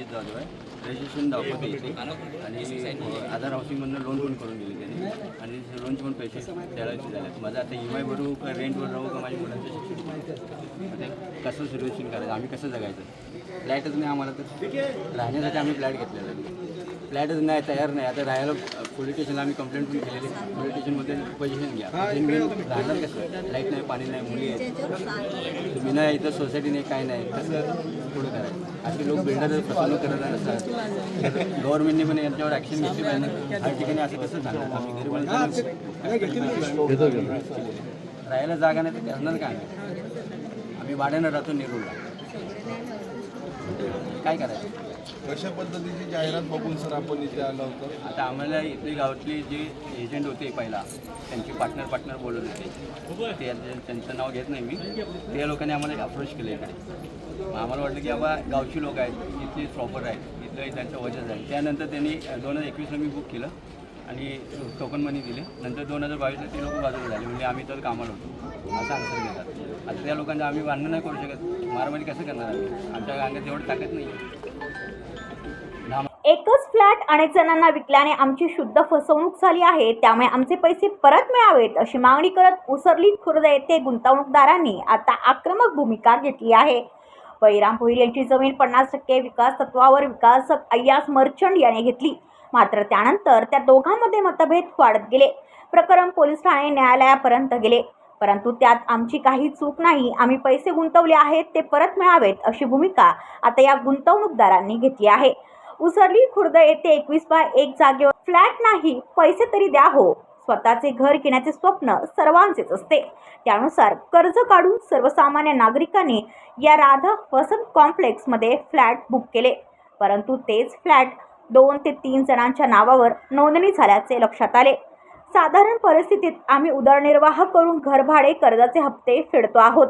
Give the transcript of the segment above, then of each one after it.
अभिजित जाधव आहे. रजिस्ट्रेशन दाखवते इथे. आणि आधार हाऊसिंगमधनं लोन पण करून दिली त्यांनी. आणि लोनचे पण पैसे द्यायचे झाले माझं आता ई एम आय भरू का रेंटवर राहू का माझ्या मुलांचं शिक्षण? कसं सर्व्हिसिंग करायचं? आम्ही कसं जगायचं? फ्लॅटच नाही आम्हाला तर. राहण्यासाठी आम्ही फ्लॅट घेतलेला आहे. फ्लॅटच नाही तयार नाही. आता राहायला पोलीस स्टेशनला आम्ही कंप्लेंट पण केलेली पोलीस स्टेशनमध्ये पोझिशन घ्या. राहणार कसं? लाइट नाही पाणी नाही मुली आहेत. नाही इथं सोसायटी नाही काय नाही. कसं पुढे करायचं. असे लोक बिल्डर फसवणूक करत असतात गव्हर्नमेंटने पण यांच्यावर ॲक्शन घेतली पाहिजे. हर ठिकाणी असं कसं सांगणार आम्ही गरीब राहायला जागा नाही तर करणार काय? आम्ही भाड्यानं राहतो नेरूळला. काय करायचं? कशा पद्धतीची जाहिरात बघून सर आपण इथे आलो होतो? आता आम्हाला इथले गावातले जे एजंट होते पहिला त्यांचे पार्टनर पार्टनर बोलत होते. ते त्यांचं नाव घेत नाही मी. त्या लोकांनी आम्हाला एक अप्रोच केलं इकडे. आम्हाला वाटलं की बाबा गावची लोक आहेत इथले प्रॉपर आहेत इथलं त्यांचं वजन आहे. त्यानंतर त्यांनी दोन हजार एकवीसला मी बुक केलं आणि टोकन मनी दिले. नंतर दोन हजार बावीसला ते लोक बाजूला झाले म्हणजे आम्ही तर कामाला होतो. असं आन्सर घेतात. आता त्या लोकांचं आम्ही भांडणं नाही करू शकत. मारामारी कसं करणार आम्ही? आमच्या अंगात एवढं ताकद नाही एकच फ्लॅट अनेक जणांना विकल्याने आमची शुद्ध फसवणूक झाली आहे. त्यामुळे आमचे पैसे परत मिळावेत अशी मागणी करत उसरली खुर्द येथे गुंतवणूकदारांनी आता आक्रमक भूमिका घेतली आहे. बळीराम भोईर यांची जमीन पन्नास टक्के विकास तत्वावर विकासक अय्यास मर्चंट याने घेतली. मात्र त्यानंतर त्या दोघांमध्ये मतभेद वाढत गेले. प्रकरण पोलीस ठाणे न्यायालयापर्यंत गेले. परंतु त्यात आमची काही चूक नाही. आम्ही पैसे गुंतवले आहेत ते परत मिळावेत अशी भूमिका आता या गुंतवणूकदारांनी घेतली आहे. उसरली खुर्द येथे एकवीस बाय एक जागेवर फ्लॅट नाही पैसे तरी द्या हो. स्वतःचे घर घेण्याचे स्वप्न सर्वांचेच असते. त्यानुसार कर्ज काढून सर्वसामान्य नागरिकांनी या राधा वसंत कॉम्प्लेक्समध्ये फ्लॅट बुक केले. परंतु तेच फ्लॅट दोन ते तीन जणांच्या नावावर नोंदणी झाल्याचे लक्षात आले. साधारण परिस्थितीत आम्ही उदरनिर्वाह करून घरभाडे कर्जाचे हप्ते फेडतो आहोत.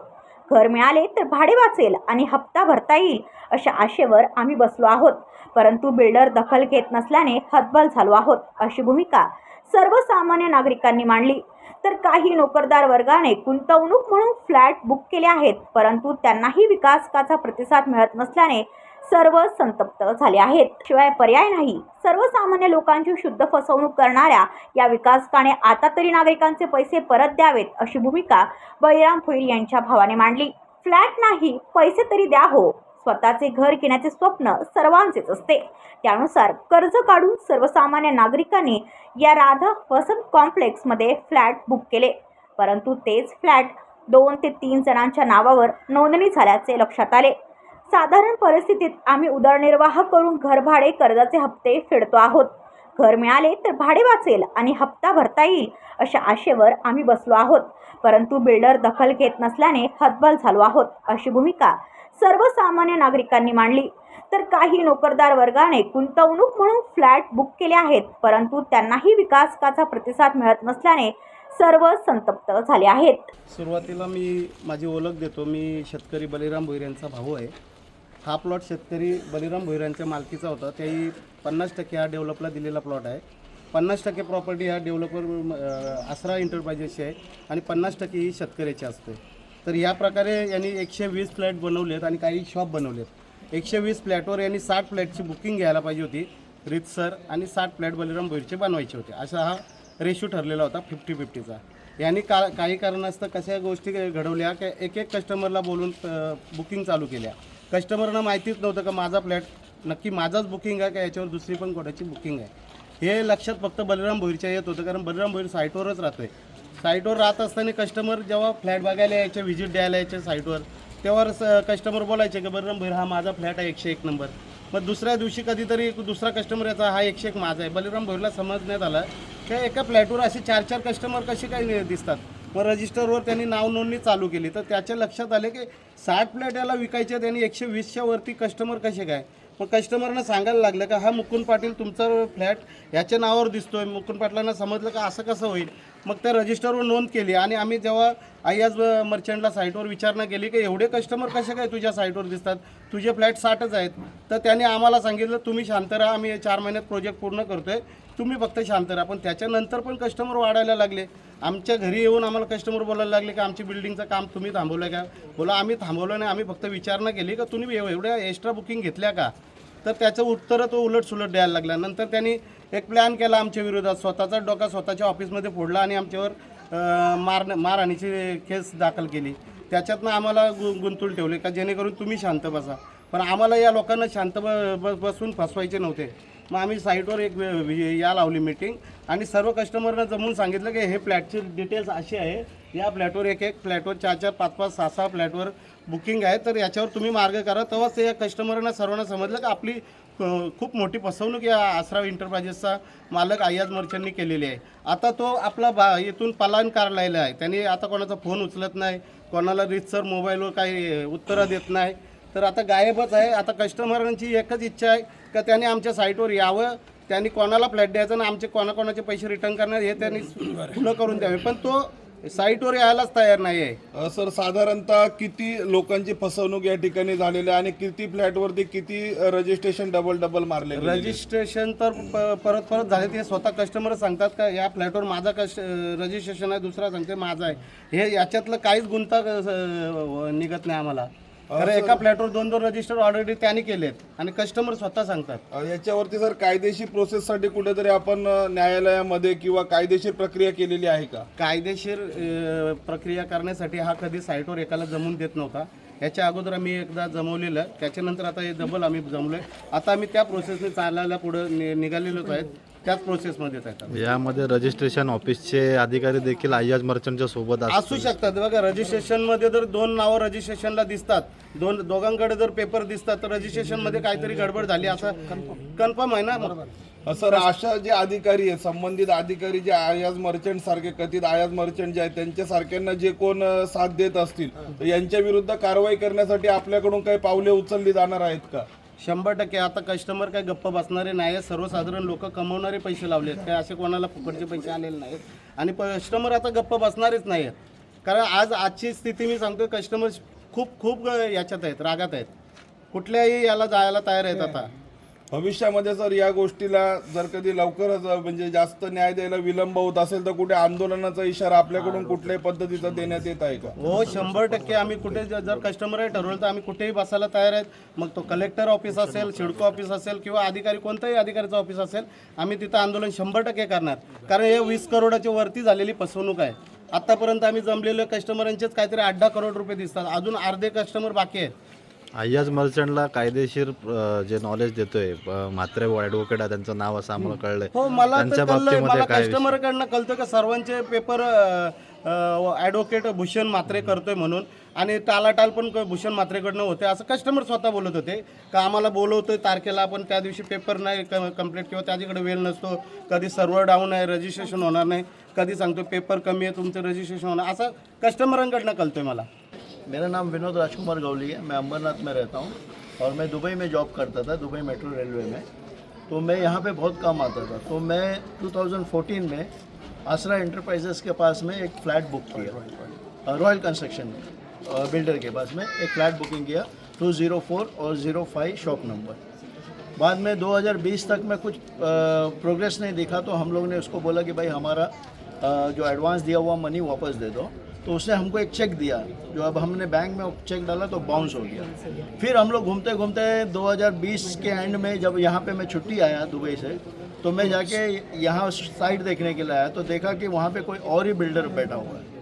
घर मिळाले तर भाडे वाचेल आणि हप्ता भरता येईल अशा आशेवर आम्ही बसलो आहोत. परंतु बिल्डर दखल घेत नसल्याने हतबल झालो आहोत अशी भूमिका सर्वसामान्य नागरिकांनी मांडली. तर काही नोकरदार वर्गाने गुंतवणूक म्हणून फ्लॅट बुक केले आहेत परंतु त्यांनाही विकासकाचा प्रतिसाद मिळत नसल्याने सर्व संतप्त झाले आहेत. शिवाय पर्याय नाही. सर्वसामान्य लोकांची शुद्ध फसवणूक करणाऱ्या या विकासकाने आता तरी नागरिकांचे पैसे परत द्यावेत अशी भूमिका बळीराम भोईर यांच्या भावाने मांडली. फ्लॅट नाही पैसे तरी द्या हो. स्वतःचे घर घेण्याचे स्वप्न सर्वांचेच असते. त्यानुसार कर्ज काढून सर्वसामान्य नागरिकांनी या राधा वसंत कॉम्प्लेक्समध्ये फ्लॅट बुक केले. परंतु तेच फ्लॅट दोन ते तीन जणांच्या नावावर नोंदणी झाल्याचे लक्षात आले. साधारण परिस्थितीत आम्ही उदरनिर्वाह करून घरभाडे कर्जाचे हप्ते फेडतो आहोत. घर मिळाले तर भाडे वाचेल आणि हप्ता भरता येईल अशा आशेवर आम्ही बसलो आहोत. परंतु बिल्डर दखल घेत नसल्याने हतबल झालो आहोत अशी भूमिका सर्वसामान्य नागरिकांनी मांडली. तर काही नोकरदार वर्गाने गुंतवणूक म्हणून फ्लॅट बुक केले आहेत परंतु त्यांनाही विकासकाचा प्रतिसाद मिळत नसल्याने सर्व संतप्त झाले आहेत. सुरुवातीला मी माझी ओळख देतो. मी शेतकरी बलिराम भोईर यांचा भाऊ आहे. हा प्लॉट शेतकरी बलिराम भोईर यांच्या मालकीचा होता. त्याही पन्नास टक्के हा डेव्हलपला दिलेला प्लॉट आहे. पन्नास टक्के प्रॉपर्टी हा डेव्हलपर आसरा एंटरप्राइजेसची आहे आणि पन्नास टक्के ही शेतकऱ्याची असते. तर या प्रकारे यांनी एकशे वीस फ्लॅट बनवलेत आणि काही शॉप बनवलेत. एकशे वीस फ्लॅटवर यांनी साठ फ्लॅटची बुकिंग घ्यायला पाहिजे होती. रितसर आणि साठ फ्लॅट बलिराम भोईरचे बनवायचे होते. असा हा रेशो ठरलेला होता फिफ्टी फिफ्टीचा यांनी का काही कारणास्तव कशा गोष्टी घडवल्या की एक एक कस्टमरला बोलून बुकिंग चालू केल्या. कस्टमरना माहितीच नव्हतं का माझा फ्लॅट नक्की माझाच बुकिंग आहे का याच्यावर दुसरी पण कोणाची बुकिंग आहे. हे लक्षात फक्त बलिराम भोईरच्या येत होतं कारण बलिराम भोईर साईटवरच राहतोय. साईटवर राहत असताना कस्टमर जेव्हा फ्लॅट बघायला यायचे व्हिजिट द्यायला यायचे साईटवर तेव्हा कस्टमर बोलायचे की बरं भोईर हा माझा फ्लॅट आहे एकशे एक नंबर मग दुसऱ्या दिवशी कधीतरी दुसरा कस्टमर याचा हा एकशे एक माझा आहे. बलिराम भोईरला समजण्यात आलं की एका फ्लॅटवर असे चार चार कस्टमर कसे काय दिसतात? मग रजिस्टरवर त्यांनी नाव नोंदणी चालू केली. तर त्याच्या लक्षात आले की साठ फ्लॅट याला विकायचे त्यांनी एकशे वीसच्या वरती कस्टमर कसे काय? मग कस्टमरनं सांगायला लागलं का हा मुकुंद पाटील तुमचा फ्लॅट ह्याच्या नावावर दिसतोय. मुकुंद पाटलांना समजलं का असं कसं होईल? मग त्या रजिस्टरवर नोंद केली आणि आम्ही जेव्हा आयाज मर्चंटला साईटवर विचारणा केली की एवढे कस्टमर कसे काय तुझ्या साईटवर दिसतात? तुझे फ्लॅट साठच आहेत. तर त्याने आम्हाला सांगितलं तुम्ही शांत राहा आम्ही चार महिन्यात प्रोजेक्ट पूर्ण करतोय. तुम्ही फक्त शांत राहा. पण त्याच्यानंतर पण कस्टमर वाढायला लागले. आमच्या घरी येऊन आम्हाला कस्टमर बोलायला लागले की आमची बिल्डिंगचं काम तुम्ही थांबवलं का? बोला आम्ही थांबवलं नाही. आम्ही फक्त विचारणा केली का? तुम्ही एवढ्या एक्स्ट्रा बुकिंग घेतल्या का? तर त्याचं उत्तरं तो उलट सुलट द्यायला लागला. नंतर त्यांनी एक प्लॅन केला आमच्या विरोधात. स्वतःचा डोका स्वतःच्या ऑफिसमध्ये फोडला आणि आमच्यावर मार मारहाणीची केस दाखल केली. त्याच्यातनं आम्हाला गु गुंतून ठेवले का जेणेकरून तुम्ही शांत बसा. पण आम्हाला या लोकांना शांत ब ब- बसून फसवायचे नव्हते. मग आम्ही साईटवर एक या लावली मीटिंग आणि सर्व कस्टमरनं जमून सांगितलं की हे फ्लॅटचे डिटेल्स असे आहे. या फ्लॅटवर एक एक फ्लॅटवर चार चार पाच पाच सहा सहा फ्लॅटवर बुकिंग आहे. तर याच्यावर तुम्ही मार्ग करा. तेव्हाच या कस्टमरांना सर्वांना समजलं की आपली खूप मोठी फसवणूक या आसराव इंटरप्राइजेसचा मालक आयाज मर्चंटनी केलेली आहे. आता तो आपला बा इथून पलायन काढलेला आहे. त्यांनी आता कोणाचा फोन उचलत नाही कोणाला रितसर मोबाईलवर काही उत्तरं देत नाही. तर आता गायबच आहे. आता कस्टमरांची एकच इच्छा आहे का त्यांनी आमच्या साईटवर यावं? त्यांनी कोणाला फ्लॅट द्यायचं आणि आमचे कोणाकोणाचे पैसे रिटर्न करणार हे त्यांनी खुलं करून द्यावे. पण तो साईटवर यायलाच तयार नाही आहे अ, सर साधारणतः किती लोकांची फसवणूक या ठिकाणी झालेली आहे आणि किती फ्लॅटवरती किती रजिस्ट्रेशन डबल डबल मारले गेलेले आहेत? रजिस्ट्रेशन तर प- परत परत झाले ते स्वतः कस्टमर सांगतात का या फ्लॅटवर माझा कस्ट रजिस्ट्रेशन आहे दुसरा सांगते माझा आहे. हे याच्यातलं काहीच गुंता अ, निघत नाही आम्हाला. कारण एका फ्लॅटवर दोन दोन रजिस्टर ऑलरेडी त्यांनी केलेत आणि कस्टमर स्वतः सांगतात. अ, याच्यावरती सर कायदेशीर प्रोसेससाठी कुठेतरी आपण अ, न्यायालयामध्ये किंवा कायदेशीर प्रक्रिया केलेली आहे का? कायदेशीर अ, प्रक्रिया करण्यासाठी हा कधी साईटवर एकाला जमून देत नव्हता. याच्या अगोदर आम्ही एकदा जमवलेलं. त्याच्यानंतर आता हे डबल आम्ही जमलोय. आता आम्ही त्या प्रोसेसने चालायला पुढं नि निघालेलोच आहेत. त्याच प्रोसेसमध्येच आहेत यामध्ये रजिस्ट्रेशन ऑफिसचे अधिकारी देखील आयाज मर्चंटच्या सोबत असू शकतात. बघा रजिस्ट्रेशनमध्ये जर दोन नावं रजिस्ट्रेशनला दिसतात दोन दोघांकडे जर पेपर दिसतात तर रजिस्ट्रेशनमध्ये काहीतरी गडबड झाली. असं कन्फर्म आहे ना? सर अशा जे अधिकारी आहेत संबंधित अधिकारी जे आयाज मर्चंट सारखे कथित आयाज मर्चंट जे आहेत त्यांच्या सारख्यांना जे कोण साथ देत असतील तर यांच्या विरुद्ध कारवाई करण्यासाठी आपल्याकडून काही पावले उचलली जाणार आहेत का? शंभर टक्के. आता कस्टमर काय गप्प बसणारे नाही आहेत सर्वसाधारण लोक कमवणारे पैसे लावले आहेत काय असे कोणाला फुकटचे पैसे आलेले नाहीत. आणि कस्टमर आता गप्प बसणारेच नाही आहेत कारण आज आजची स्थिती मी सांगतो कस्टमर खूप खूप याच्यात आहेत रागात आहेत. कुठल्याही याला जायला तयार आहेत आता. भविष्यामध्ये सर या गोष्टीला जर कधी लवकरच म्हणजे जास्त न्याय द्यायला विलंब होत असेल तर कुठे आंदोलनाचा इशारा आपल्याकडून कुठल्याही पद्धतीचा देण्यात येत आहे का? हो शंभर टक्के आम्ही कुठे जर कस्टमर ठरवलं तर आम्ही कुठेही बसायला तयार आहेत. मग तो कलेक्टर ऑफिस असेल सिडको ऑफिस असेल किंवा अधिकारी कोणताही अधिकाऱ्याचं ऑफिस असेल आम्ही तिथं आंदोलन शंभर टक्के करणार. कारण हे वीस करोडाच्या वरती झालेली फसवणूक आहे. आतापर्यंत आम्ही जमलेले कस्टमरांचेच काहीतरी आठ दहा करोड रुपये दिसतात. अजून अर्धे कस्टमर बाकी आहेत. आयाज मर्चंटला कायदेशीर अ, जे नॉलेज देतोय अ, म्हात्रे ॲडव्होकेट आहे त्यांचं नाव असं आम्हाला कळलंय. हो मला तर त्यांच्या कळलंय. बाबतीमध्ये मला काय विषय? कस्टमरकडनं कळतं का सर्वांचे पेपर ॲडव्होकेट भूषण म्हात्रे करतोय म्हणून. आणि टालाटाल पण क- भूषण म्हात्रेकडनं होते. असं कस्टमर स्वतः बोलत होते का आम्हाला बोलवतोय तारखेला पण त्या दिवशी पेपर नाही कंप्लीट किंवा त्याच्याकडे वेळ नसतो. कधी सर्व्हर डाऊन आहे रजिस्ट्रेशन होणार नाही. कधी सांगतो पेपर कमी आहे तुमचं रजिस्ट्रेशन होणार. असं कस्टमरांकडनं कळतोय मला. मेरा नाम विनोद राजकुमार गौली है। मैं अंबरनाथ में रहता हूँ और मैं दुबई में जॉब करता था दुबई मेट्रो रेलवे में। तो मैं यहाँ पे बहुत काम आता था। तो मैं 2014 में आसरा इंटरप्राइजेस के पास में एक फ़्लैट बुक किया। रॉयल कंस्ट्रक्शन बिल्डर के पास में एक फ़्लैट बुकिंग किया टू ज़ीरो फोर और ज़ीरो फाइव शॉप नंबर बाद में 2020 तक में कुछ प्रोग्रेस नहीं दिखा तो हम लोग ने उसको बोला कि भाई हमारा जो एडवांस दिया हुआ मनी वापस दे दो। तो उसने हमको एक चेक दिया। जो अब हमने बैंक में चेक डाला तो बाउंस हो गया। फिर हम लोग घूमते घूमते 2020 के एंड में जब यहाँ पे मैं छुट्टी आया दुबई से तो मैं जाके यहाँ साइट देखने के लिए आया। तो देखा कि वहाँ पे कोई और ही बिल्डर बैठा हुआ है।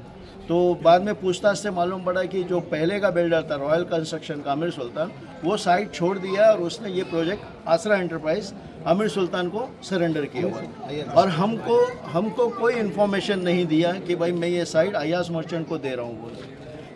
तो बाद में पूछताछ से मालूम पड़ा कि जो पहले का बिल्डर था रॉयल कंस्ट्रक्शन का आमिर सुल्तान, वो साइट छोड़ दिया और उसने ये प्रोजेक्ट आसरा एंटरप्राइज आमिर सुल्तान को सरेंडर किया हुआ। और हमको हमको कोई इन्फॉर्मेशन नहीं दिया कि भाई मैं ये साइट अयाज मर्चेंट को दे रहा हूँ, बोल।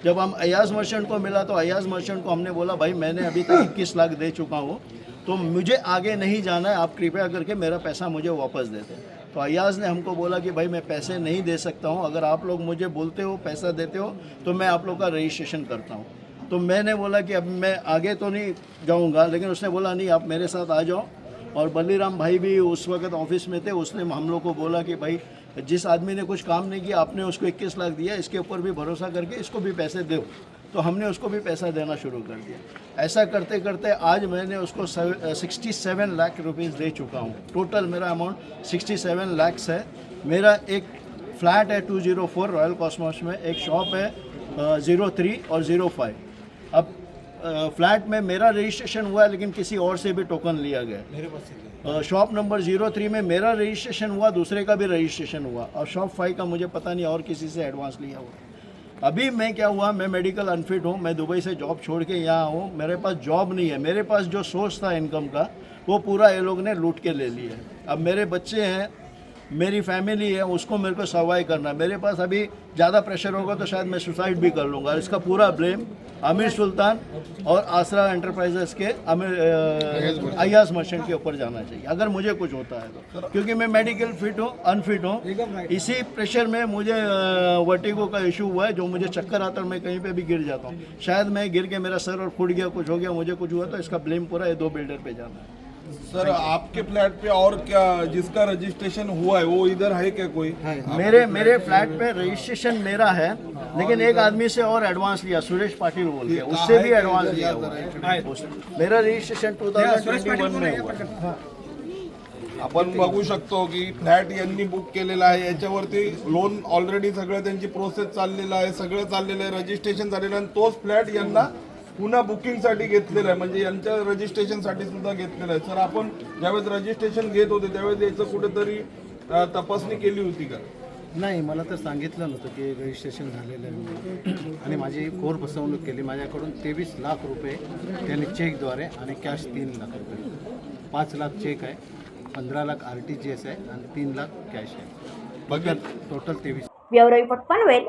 जब हम अयाज मर्चेंट को मिला तो अयाज मर्चेंट को हमने बोला, भाई मैंने अभी तक इक्कीस लाख दे चुका हूँ तो मुझे आगे नहीं जाना है, आप कृपया करके मेरा पैसा मुझे वापस दे दें। तो अयाज ने हमको बोला कि भाई मैं पैसे नहीं दे सकता हूँ, अगर आप लोग मुझे बोलते हो, पैसा देते हो तो मैं आप लोग का रजिस्ट्रेशन करता हूँ। तो मैंने बोला कि अब मैं आगे तो नहीं जाऊँगा, लेकिन उसने बोला, नहीं, आप मेरे साथ आ जाओ। और बलीराम भाई भी उस वक्त ऑफ़िस में थे, उसने हम लोग को बोला कि भाई, जिस आदमी ने कुछ काम नहीं किया, आपने उसको 21 लाख दिया, इसके ऊपर भी भरोसा करके इसको भी पैसे दो। तो हमने उसको भी पैसा देना शुरू कर दिया। ऐसा करते करते आज मैंने उसको सिक्सटी सेवन लाख रुपीज़ दे चुका हूँ। टोटल मेरा अमाउंट सिक्सटी सेवन लैक्स है। मेरा एक फ्लैट है two zero four Royal Cosmos में एक शॉप है ज़ीरो थ्री और ज़ीरो फाइव अब फ्लैट में मेरा रजिस्ट्रेशन हुआ है लेकिन किसी और से भी टोकन लिया गया। शॉप नंबर ज़ीरो थ्री में मेरा रजिस्ट्रेशन हुआ दूसरे का भी रजिस्ट्रेशन हुआ। और शॉप फाइव का मुझे पता नहीं और किसी से एडवांस लिया हुआ। अभी मैं क्या हुआ, मैं मेडिकल अनफिट हूँ, मैं दुबई से जॉब छोड़ के यहाँ हूँ, मेरे पास जॉब नहीं है। मेरे पास जो सोर्स था इनकम का, वो पूरा ये लोग ने लूट के ले लिया अब मेरे बच्चे हैं मेरी फैमिली है उसको मेरे को सर्वाइव करना है। मेरे पास अभी ज़्यादा प्रेशर होगा तो शायद मैं सुसाइड भी कर लूँगा। इसका पूरा ब्लेम आमिर सुल्तान और आसरा एंटरप्राइजेस के आमिर अयाज मर्चेंट। के ऊपर जाना चाहिए। अगर मुझे कुछ होता है तो। क्योंकि मैं मेडिकल फिट हूँ अनफिट हूँ। इसी प्रेशर में मुझे वर्टिगो का इशू हुआ है जो मुझे चक्कर आता है मैं कहीं पे भी गिर जाता हूँ। शायद मैं गिर के मेरा सर और फूट गया कुछ हो गया मुझे कुछ हुआ तो इसका ब्लेम पूरा ये दो बिल्डर पर जाना है। सर आपके फ्लैट पे और क्या जिसका रजिस्ट्रेशन हुआ है वो इधर है क्या कोई? मेरे मेरे फ्लैट पे रजिस्ट्रेशन मेरा है लेकिन एक आदमी से और एडवांस लिया सुरेश पाटिल बोल के उससे भी एडवांस लिया मेरा रजिस्ट्रेशन 2021 में हुआ है। आपण बघू शकतो की फ्लॅट यांनी बुक केलेला आहे याच्यावरती लोन ऑलरेडी सगळं त्यांची प्रोसेस चाललेलं आहे सगळं चाललेलं आहे रजिस्ट्रेशन झालेलं आहे आणि तोच फ्लॅट यांना पुन्हा बुकिंगसाठी घेतलेला आहे. म्हणजे यांच्या रजिस्ट्रेशनसाठी सुद्धा घेतलेलं आहे. सर आपण ज्यावेळेस रजिस्ट्रेशन घेत होते त्यावेळेस याचं कुठेतरी तपासणी केली होती का? नाही मला तर सांगितलं नव्हतं की रजिस्ट्रेशन झालेलं आहे. आणि माझी घोर फसवणूक केली. माझ्याकडून तेवीस लाख रुपये त्यांनी चेकद्वारे आणि कॅश तीन लाख रुपये. पाच लाख चेक आहे पंधरा lakh R T G S आहे आणि तीन लाख कॅश आहे. बघा टोटल तेवीस पनवेल.